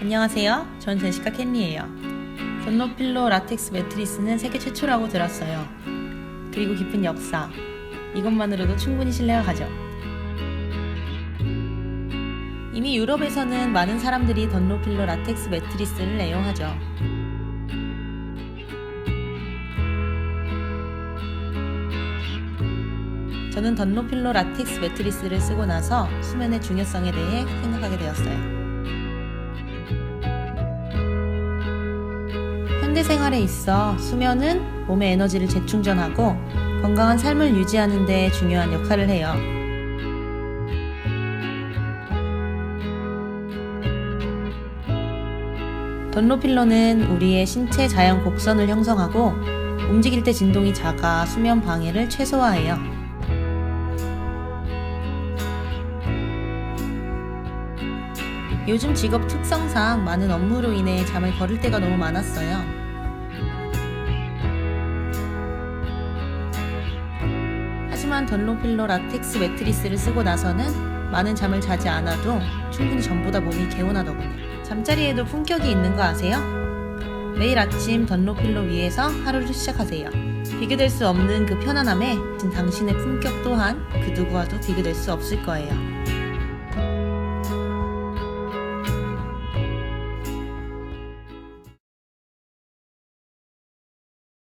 안녕하세요. 전 제시카 캔리예요. 던노필로 라텍스 매트리스는 세계 최초라고 들었어요. 그리고 깊은 역사. 이것만으로도 충분히 신뢰가 가죠. 이미 유럽에서는 많은 사람들이 던노필로 라텍스 매트리스를 애용하죠. 저는 던노필로 라텍스 매트리스를 쓰고 나서 수면의 중요성에 대해 생각하게 되었어요. 현대 생활에 있어 수면은 몸의 에너지를 재충전하고 건강한 삶을 유지하는 데 중요한 역할을 해요. 던로필러는 우리의 신체 자연 곡선을 형성하고 움직일 때 진동이 작아 수면 방해를 최소화해요. 요즘 직업 특성상 많은 업무로 인해 잠을 거를 때가 너무 많았어요. 하지만 던로필러 라텍스 매트리스를 쓰고 나서는 많은 잠을 자지 않아도 충분히 전보다 몸이 개운하더군요. 잠자리에도 품격이 있는 거 아세요? 매일 아침 던로필러 위에서 하루를 시작하세요. 비교될 수 없는 그 편안함에 당신의 품격 또한 그 누구와도 비교될 수 없을 거예요.